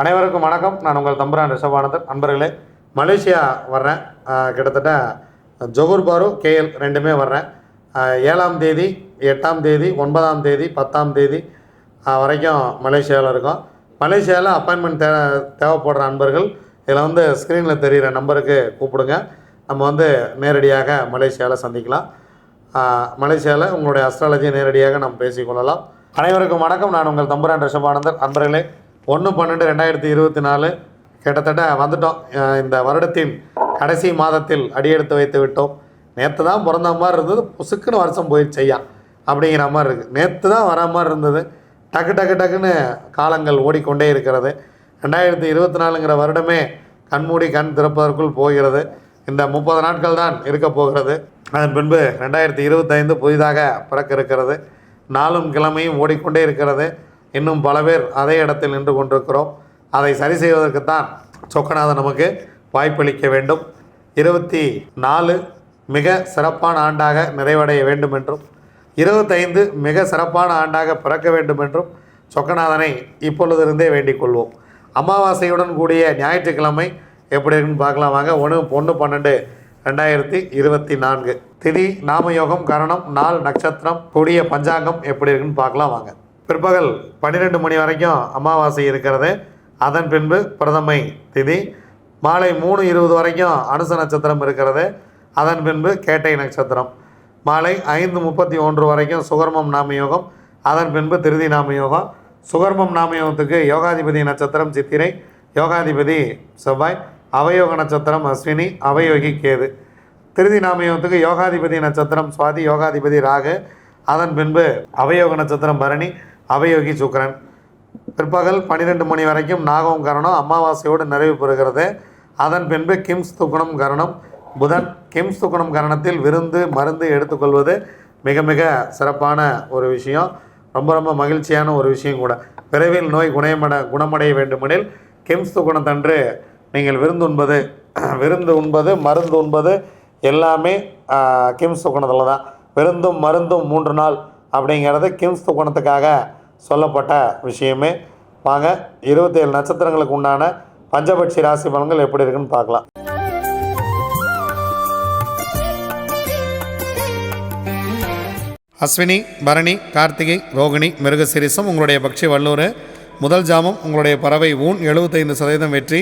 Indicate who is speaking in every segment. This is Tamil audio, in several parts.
Speaker 1: அனைவருக்கும் வணக்கம். நான் உங்கள் தம்புரான் ரிஷபானந்தன். நண்பர்களே மலேசியா வர்றேன். கிட்டத்தட்ட ஜொகூர் பாரு கேஎல் ரெண்டுமே வர்றேன். ஏழாம் தேதி எட்டாம் தேதி ஒன்பதாம் தேதி பத்தாம் தேதி வரைக்கும் மலேசியாவில் இருக்கோம். மலேசியாவில் அப்பாயின்மெண்ட் தே தேவைப்படுற நண்பர்கள் இதில் வந்து ஸ்க்ரீனில் தெரிகிற நம்பருக்கு கூப்பிடுங்க. நம்ம வந்து நேரடியாக மலேசியாவில் சந்திக்கலாம். மலேசியாவில் உங்களுடைய அஸ்ட்ராலஜியை நேரடியாக நாம் பேசிக்கொள்ளலாம் அனைவருக்கும் வணக்கம். நான் உங்கள் தம்புரான் ரிஷபானந்தர் அன்பர்களே ஒன்று பன்னெண்டு ரெண்டாயிரத்தி இருபத்தி நாலு கிட்டத்தட்ட வந்துட்டோம். இந்த வருடத்தின் கடைசி மாதத்தில் அடியெடுத்து வைத்து விட்டோம். நேற்று தான் பிறந்த மாதிரி இருந்தது. புசுக்குன்னு வருஷம் போயிடுச்சு ஐயா. அப்படிங்கிற மாதிரி இருக்குது நேற்று தான் வர மாதிரி இருந்தது. டக்கு டக்கு டக்குன்னு காலங்கள் ஓடிக்கொண்டே இருக்கிறது. ரெண்டாயிரத்தி இருபத்தி நாலுங்கிற வருடமே கண்மூடி கண் திறப்பதற்குள் போகிறது. இந்த முப்பது நாட்கள் தான் இருக்க போகிறது. அதன் பின்பு ரெண்டாயிரத்தி இருபத்தைந்து புதிதாக பிறக்க இருக்கிறது. நாளும் கிழமையும் ஓடிக்கொண்டே இருக்கிறது. இன்னும் பல பேர் அதே இடத்தில் நின்று கொண்டிருக்கிறோம். அதை சரி செய்வதற்குத்தான் சொக்கநாதன் நமக்கு வாய்ப்பளிக்க வேண்டும். இருபத்தி நாலு மிக சிறப்பான ஆண்டாக நிறைவடைய வேண்டும் என்றும் இருபத்தைந்து மிக சிறப்பான ஆண்டாக பிறக்க வேண்டும் என்றும் சொக்கநாதனை இப்பொழுதிருந்தே வேண்டிக் கொள்வோம். அமாவாசையுடன் கூடிய ஞாயிற்றுக்கிழமை எப்படி இருக்குன்னு பார்க்கலாம். வாங்க ஒன்று ஒன்று பன்னெண்டு ரெண்டாயிரத்தி இருபத்தி நான்கு. திதி நாமயோகம் கரணம் நாள் நட்சத்திரம் கூடிய பஞ்சாங்கம் எப்படி இருக்குன்னு பார்க்கலாம். வாங்க. பிற்பகல் பன்னிரெண்டு மணி வரைக்கும் அமாவாசை இருக்கிறது. அதன் பின்பு பிரதமை திதி. மாலை மூணு இருபது வரைக்கும் அனுச நட்சத்திரம் இருக்கிறது. அதன் பின்பு கேட்டை நட்சத்திரம். மாலை ஐந்து முப்பத்தி ஒன்று வரைக்கும் சுகர்மம் நாமயோகம். அதன் பின்பு திருதி நாமயோகம். சுகர்மம் நாமயோகத்துக்கு யோகாதிபதி நட்சத்திரம் சித்திரை யோகாதிபதி செவ்வாய் அவயோக நட்சத்திரம் அஸ்வினி அவயோகி கேது. திருதி நாமயோகத்துக்கு யோகாதிபதி நட்சத்திரம் சுவாதி யோகாதிபதி ராகு. அதன் பின்பு அவயோக நட்சத்திரம் பரணி. அவயோகி சுக்கரன். பிற்பகல் பன்னிரெண்டு மணி வரைக்கும் நாகம் கரணம் அமாவாசையோடு நிறைவு பெறுகிறது. அதன் பின்பு கிம்ஸ் துக்குணம் கரணம். புதன் கிம்ஸ் துக்குணம் கரணத்தில் விருந்து மருந்து எடுத்துக்கொள்வது மிக மிக சிறப்பான ஒரு விஷயம். ரொம்ப ரொம்ப மகிழ்ச்சியான ஒரு விஷயம் கூட. விரைவில் நோய் குணமட குணமடைய வேண்டுமெனில் கிம்ஸ் துக்குணத்தன்று நீங்கள் விருந்து உண்பது விருந்து உண்பது மருந்து உண்பது எல்லாமே கிம்ஸ் துக்குணத்தில் தான். விருந்தும் மருந்தும் மூன்று நாள் அப்படிங்கிறது கிம்ஸ் துக்குணத்துக்காக சொல்லப்பட்ட விஷயமே. வாங்க இருபத்தேழு நட்சத்திரங்களுக்கு உண்டான பஞ்சபட்சி ராசி பலன்கள் எப்படி இருக்குன்னு பார்க்கலாம். அஸ்வினி பரணி கார்த்திகை ரோகிணி மிருகசிரிசம் உங்களுடைய பக்ஷி வல்லூர் முதல் ஜாமம் உங்களுடைய பறவை ஊன் எழுபத்தைந்து சதவீதம் வெற்றி.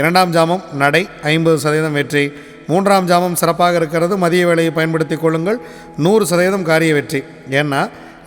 Speaker 1: இரண்டாம் ஜாமம் நடை ஐம்பது சதவீதம் வெற்றி. மூன்றாம் ஜாமம் சிறப்பாக இருக்கிறது. மதிய வேலையை பயன்படுத்தி கொள்ளுங்கள். நூறு சதவீதம் காரிய வெற்றி. ஏன்னா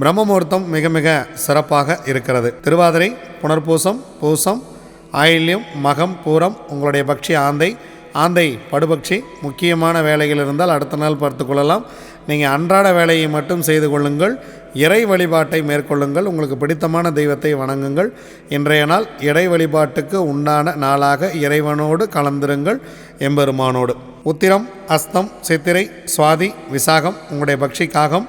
Speaker 1: பிரம்ம முகூர்த்தம் மிக மிக சிறப்பாக இருக்கிறது. திருவாதிரை புனர்பூசம் பூசம் ஆயில்யம் மகம் பூரம் உங்களுடைய பக்ஷி ஆந்தை. ஆந்தை படுபக்ஷி முக்கியமான வேலைகள் இருந்தால் அடுத்த நாள் பார்த்து கொள்ளலாம். நீங்கள் அன்றாட வேலையை மட்டும் செய்து கொள்ளுங்கள். இறை வழிபாட்டை மேற்கொள்ளுங்கள். உங்களுக்கு பிடித்தமான தெய்வத்தை வணங்குங்கள். இன்றைய நாள் இறை வழிபாட்டுக்கு உண்டான நாளாக இறைவனோடு கலந்திருங்கள் எம்பெருமானோடு. உத்திரம் அஸ்தம் சித்திரை சுவாதி விசாகம் உங்களுடைய பக்ஷி காகம்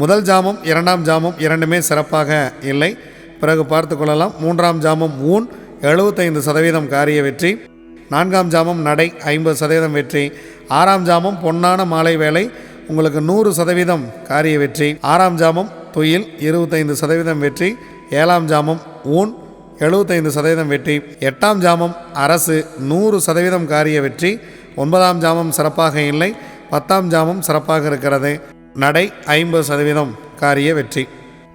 Speaker 1: முதல் ஜாமம் இரண்டாம் ஜாமம் இரண்டுமே சிறப்பாக இல்லை. பிறகு பார்த்து கொள்ளலாம். மூன்றாம் ஜாமம் ஊன் எழுபத்தைந்து சதவீதம் காரிய வெற்றி. நான்காம் ஜாமம் நடை ஐம்பது சதவீதம் வெற்றி. ஆறாம் ஜாமம் பொன்னான மாலை வேலை உங்களுக்கு நூறு சதவீதம் காரிய வெற்றி. ஆறாம் ஜாமம் துயில் இருபத்தைந்து சதவீதம் வெற்றி. ஏழாம் ஜாமம் ஊன் எழுபத்தைந்து சதவீதம் வெற்றி. எட்டாம் ஜாமம் அரசு நூறு சதவீதம் காரிய வெற்றி. ஒன்பதாம் ஜாமம் சிறப்பாக இல்லை. பத்தாம் ஜாமம் சிறப்பாக இருக்கிறது. நடை ஐம்பது சதவீதம் காரிய வெற்றி.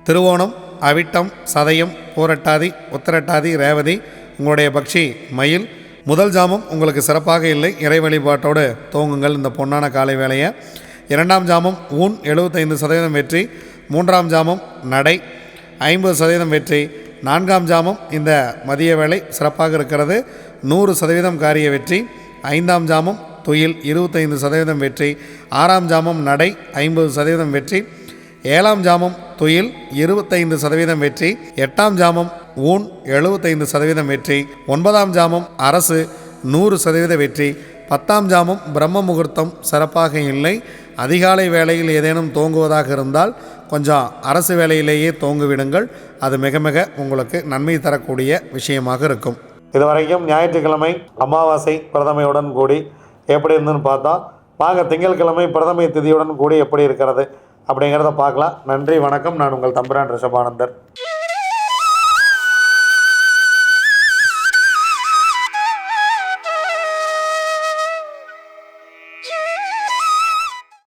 Speaker 1: திருவோணம் அவிட்டம் சதயம் பூரட்டாதி உத்தரட்டாதி ரேவதி உங்களுடைய பக்ஷி மயில். முதல் ஜாமம் உங்களுக்கு சிறப்பாக இல்லை. இறை வழிபாட்டோடு துவங்குங்கள் இந்த பொன்னான காலை வேலையை இரண்டாம் ஜாமம் ஊன் எழுபத்தைந்து சதவீதம் வெற்றி. மூன்றாம் ஜாமம் நடை ஐம்பது சதவீதம் வெற்றி. நான்காம் ஜாமம் இந்த மதிய வேலை சிறப்பாக இருக்கிறது. நூறு சதவீதம் காரிய வெற்றி. ஐந்தாம் ஜாமம் துயில் இருபத்தைந்து சதவீதம் வெற்றி ஆறாம் ஜாமம் நடை ஐம்பது சதவீதம் வெற்றி ஏழாம் ஜாமம் துயில் இருபத்தைந்து சதவீதம் வெற்றி எட்டாம் ஜாமம் ஊன் எழுபத்தைந்து சதவீதம் வெற்றி ஒன்பதாம் ஜாமம் அரசு நூறு சதவீத வெற்றி பத்தாம் ஜாமம் பிரம்ம முகூர்த்தம் சிறப்பாக இல்லை அதிகாலை வேளையில் ஏதேனும் தோங்குவதாக இருந்தால் கொஞ்சம் அரசு வேலையிலேயே தோங்குவிடுங்கள் அது மிக மிக உங்களுக்கு நன்மை தரக்கூடிய விஷயமாக இருக்கும். இதுவரைக்கும் ஞாயிற்றுக்கிழமை அமாவாசை பிரதமையுடன் கூடி எப்படி இருந்துன்னு பார்த்தோம் வாங்க திங்கட்கிழமை பிரதமை திதியுடன் கூடி எப்படி இருக்கிறது அப்படிங்கிறத பார்க்கலாம். நன்றி வணக்கம். நான் உங்கள் தம்பிரான் ரிஷபானந்தர்.